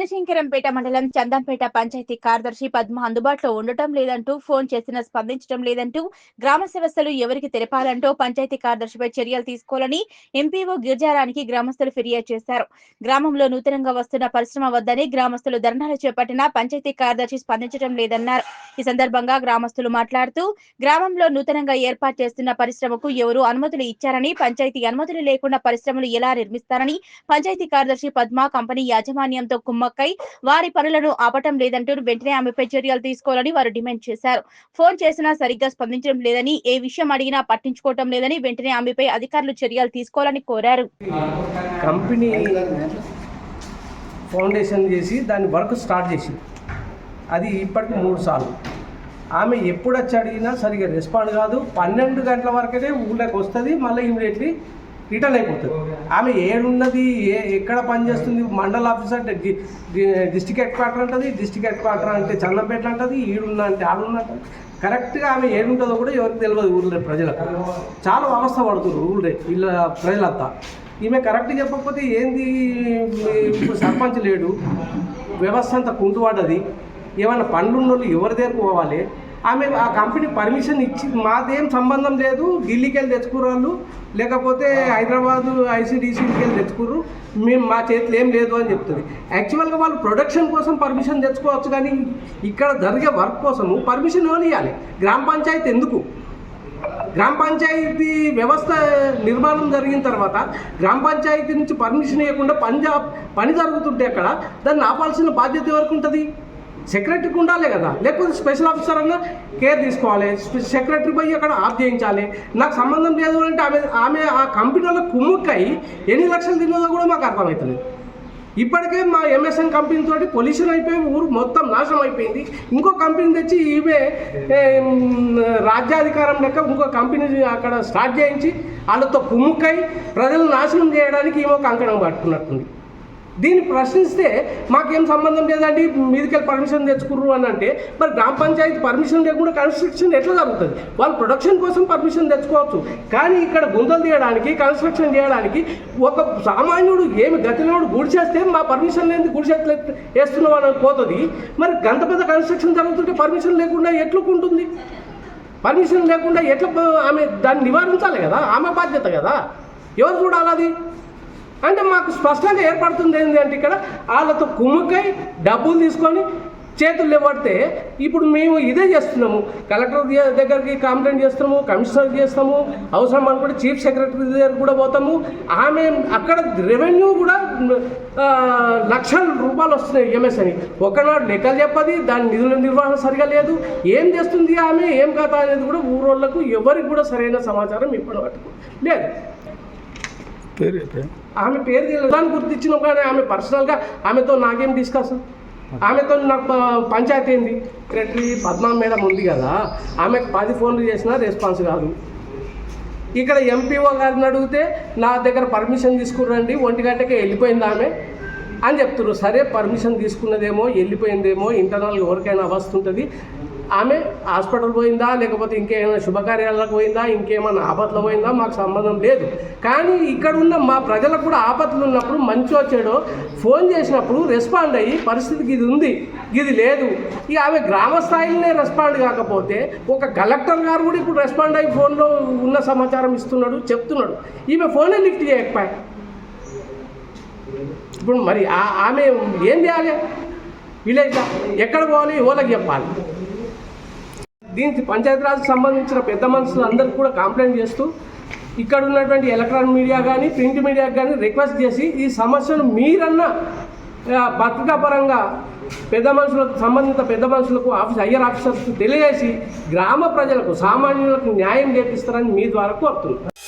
చిన్నశంకరంపేట మండలం చందంపేట పంచాయతీ కార్యదర్శి పద్మ అందుబాటులో ఉండటం లేదంటూ ఫోన్ చేసినా స్పందించడం లేదంటూ గ్రామ సమస్యలు ఎవరికి తెలపాలంటూ పంచాయతీ కార్యదర్శిపై చర్యలు తీసుకోవాలని ఎంపీఓ గిరిజారానికి గ్రామస్తులు ఫిర్యాదు చేశారు. గ్రామంలో నూతనంగా వస్తున్న పరిశ్రమ వద్దని గ్రామస్తులు ధర్నాలు చేపట్టినా పంచాయతీ కార్యదర్శి స్పందించడం లేదన్నారు. ఈ సందర్భంగా గ్రామస్తులు మాట్లాడుతూ గ్రామంలో నూతనంగా ఏర్పాటు చేస్తున్న పరిశ్రమకు ఎవరు అనుమతులు ఇచ్చారని పంచాయతీ అనుమతులు లేకుండా పరిశ్రమలు ఎలా నిర్మిస్తారని పంచాయతీ కార్యదర్శి పద్మ కంపెనీ యాజమాన్యంతో కుమ్మ కుమ్మక్కై వారి పనులను ఆపటం లేదంటూ వెంటనే ఆమెపై చర్యలు తీసుకోవాలని వారు డిమాండ్ చేశారు. ఫోన్ చేసినా సరిగ్గా స్పందించడం లేదని ఏ విషయం అడిగినా పట్టించుకోవటం లేదని వెంటనే ఆమెపై అధికారులు చర్యలు తీసుకోవాలని కోరారు. కంపెనీ ఫౌండేషన్ చేసి దాని వర్క్ స్టార్ట్ చేసి అది ఇప్పటికి మూడు సార్లు. ఆమె ఎప్పుడు వచ్చి అడిగినా సరిగా రెస్పాండ్ కాదు. పన్నెండు గంటల వరకే ఊళ్ళోకి వస్తుంది. మళ్ళీ ఇమీడియట్లీ రిటర్న్ అయిపోతుంది. ఆమె ఏడున్నది ఏ ఎక్కడ పనిచేస్తుంది మండల ఆఫీసర్ అంటే డిస్టిక్ హెడ్ క్వార్టర్ అంటది డిస్టిక్ హెడ్ క్వార్టర్ అంటే చందంపేట అంటది ఈడున్న అంటే ఆడున్న కరెక్ట్గా ఆమె ఏడుంటుందో కూడా ఎవరికి తెలియదు ఊళ్ళో ప్రజలకు. చాలా అవస్థ పడుతున్నారు ఊళ్ళో వీళ్ళ ప్రజలంతా. ఈమె కరెక్ట్ చెప్పకపోతే ఏంది? సర్పంచ్ లేడు వ్యవస్థ అంతా కుంటుపడ్డది. ఏమైనా పనులు ఉన్నోళ్ళు ఎవరి దగ్గరకు పోవాలి? ఆమె ఆ కంపెనీ పర్మిషన్ ఇచ్చి మాదేం సంబంధం లేదు ఢిల్లీకి వెళ్ళి తెచ్చుకురాళ్ళు వాళ్ళు. లేకపోతే హైదరాబాద్ ఐసీడీసీకి వెళ్ళి తెచ్చుకుర్రు. మేము మా చేతిలో ఏం లేదు అని చెప్తుంది. యాక్చువల్గా వాళ్ళు ప్రొడక్షన్ కోసం పర్మిషన్ తెచ్చుకోవచ్చు కానీ ఇక్కడ జరిగే వర్క్ కోసము పర్మిషన్ ఇవ్వాలి గ్రామ పంచాయతీ ఎందుకు? గ్రామ పంచాయతీ వ్యవస్థ నిర్మాణం జరిగిన తర్వాత గ్రామ పంచాయతీ నుంచి పర్మిషన్ ఇవ్వకుండా పంజాబ్ పని జరుగుతుంటే అక్కడ దాన్ని ఆపాల్సిన బాధ్యత ఎవరికి ఉంటుంది? సెక్రటరీకి ఉండాలి కదా. లేకపోతే స్పెషల్ ఆఫీసర్ అన్న కేర్ తీసుకోవాలి. సెక్రటరీ పోయి అక్కడ ఆఫ్ చేయించాలి. నాకు సంబంధం లేదు అంటే ఆమె ఆమె ఆ కంపెనీలో కుమ్ముక్కై ఎన్ని లక్షలు తిన్నదో కూడా మాకు అర్థమవుతుంది ఇప్పటికే మా ఎంఎస్ఎన్ కంపెనీతో పొల్యూషన్ అయిపోయి ఊరు మొత్తం నాశనం అయిపోయింది. ఇంకో కంపెనీ తెచ్చి ఈమె రాజ్యాధికారం లెక్క ఇంకో కంపెనీ అక్కడ స్టార్ట్ చేయించి వాళ్ళతో కుమ్ముక్కై ప్రజలు నాశనం చేయడానికి ఈమె ఒక అంకణం పట్టుకున్నట్టుంది. దీన్ని ప్రశ్నిస్తే మాకేం సంబంధం లేదండి మీదికెళ్ళి పర్మిషన్ తెచ్చుకుర్రు అని అంటే మరి గ్రామ పంచాయతీ పర్మిషన్ లేకుండా కన్స్ట్రక్షన్ ఎట్లా జరుగుతుంది? వాళ్ళు ప్రొడక్షన్ కోసం పర్మిషన్ తెచ్చుకోవచ్చు. కానీ ఇక్కడ గుంతలు తీయడానికి కన్స్ట్రక్షన్ చేయడానికి ఒక సామాన్యుడు ఏమి గతిలోడు గుడి చేస్తే మా పర్మిషన్ లేని గుడి చేతులు వేస్తున్నాం అని పోతుంది. మరి గంత పెద్ద కన్స్ట్రక్షన్ జరుగుతుంటే పర్మిషన్ లేకుండా ఎట్లుకుంటుంది? పర్మిషన్ లేకుండా ఎట్లా ఆమె దాన్ని నివారించాలి కదా? ఆమె బాధ్యత కదా? ఎవరు చూడాలి అది? అంటే మాకు స్పష్టంగా ఏర్పడుతుంది ఏంటంటే ఇక్కడ వాళ్ళతో కుమ్ముకై డబ్బులు తీసుకొని చేతులు లేవడితే ఇప్పుడు మేము ఇదే చేస్తున్నాము. కలెక్టర్ దగ్గరికి కంప్లైంట్ చేస్తున్నాము కమిషనర్ చేస్తాము అవసరం అనుకుంటే చీఫ్ సెక్రటరీ దగ్గర కూడా పోతాము. ఆమె అక్కడ రెవెన్యూ కూడా లక్షల రూపాయలు వస్తున్నాయి ఎంఎస్ అని. ఒకనాడు లెక్కలు చెప్పది దాని నిధుల నిర్వహణ సరిగా లేదు. ఏం చేస్తుంది ఆమె ఏం కథ అనేది కూడా ఊరోళ్ళకు ఎవరికి కూడా సరైన సమాచారం ఇప్పటి వరకు లేదు. పేరు ఆమె పేరు తెలియదు. దాన్ని గుర్తించినాం కానీ ఆమె పర్సనల్గా ఆమెతో నాకేం డిస్కస్? ఆమెతో నాకు పంచాయతీ ఏంది? సెక్రటరీ పద్మా మేడం ఉంది కదా ఆమెకు పది ఫోన్లు చేసినా రెస్పాన్స్ కాదు. ఇక్కడ ఎంపీఓ గారిని అడిగితే నా దగ్గర పర్మిషన్ తీసుకురండి ఒంటి గంటకే వెళ్ళిపోయింది ఆమె అని చెప్తున్నారు. సరే పర్మిషన్ తీసుకున్నదేమో వెళ్ళిపోయిందేమో ఇంటర్నల్ ఎవరికైనా వస్తుంటుంది. ఆమె హాస్పిటల్ పోయిందా లేకపోతే ఇంకేమైనా శుభకార్యాలకు పోయిందా ఇంకేమైనా ఆపత్లో పోయిందా మాకు సంబంధం లేదు. కానీ ఇక్కడ ఉన్న మా ప్రజలకు కూడా ఆపత్తులు ఉన్నప్పుడు మంచి వచ్చాడో ఫోన్ చేసినప్పుడు రెస్పాండ్ అయ్యి పరిస్థితికి ఇది ఉంది ఇది లేదు. ఇక ఆమె గ్రామ స్థాయిలోనే రెస్పాండ్ కాకపోతే ఒక కలెక్టర్ గారు కూడా ఇప్పుడు రెస్పాండ్ అయ్యి ఫోన్లో ఉన్న సమాచారం ఇస్తున్నాడు చెప్తున్నాడు. ఈమె ఫోనే లిఫ్ట్ చేయకపోయా? ఇప్పుడు మరి ఆ- ఆమె ఏం చేయాలి? విలేజ్ ఎక్కడ పోవాలి? ఓలకి చెప్పాలి. దీనికి పంచాయతీరాజ్కి సంబంధించిన పెద్ద మనుషులు అందరికీ కూడా కంప్లైంట్ చేస్తూ ఇక్కడ ఉన్నటువంటి ఎలక్ట్రానిక్ మీడియా కానీ ప్రింట్ మీడియాకి కానీ రిక్వెస్ట్ చేసి ఈ సమస్యను మీరన్నా పత్రికాపరంగా పెద్ద మనుషులకు సంబంధిత పెద్ద మనుషులకు ఆఫీస్ హయ్యర్ ఆఫీసర్స్కు తెలియజేసి గ్రామ ప్రజలకు సామాన్యులకు న్యాయం చేపిస్తారని మీ ద్వారా కోరుతున్నాను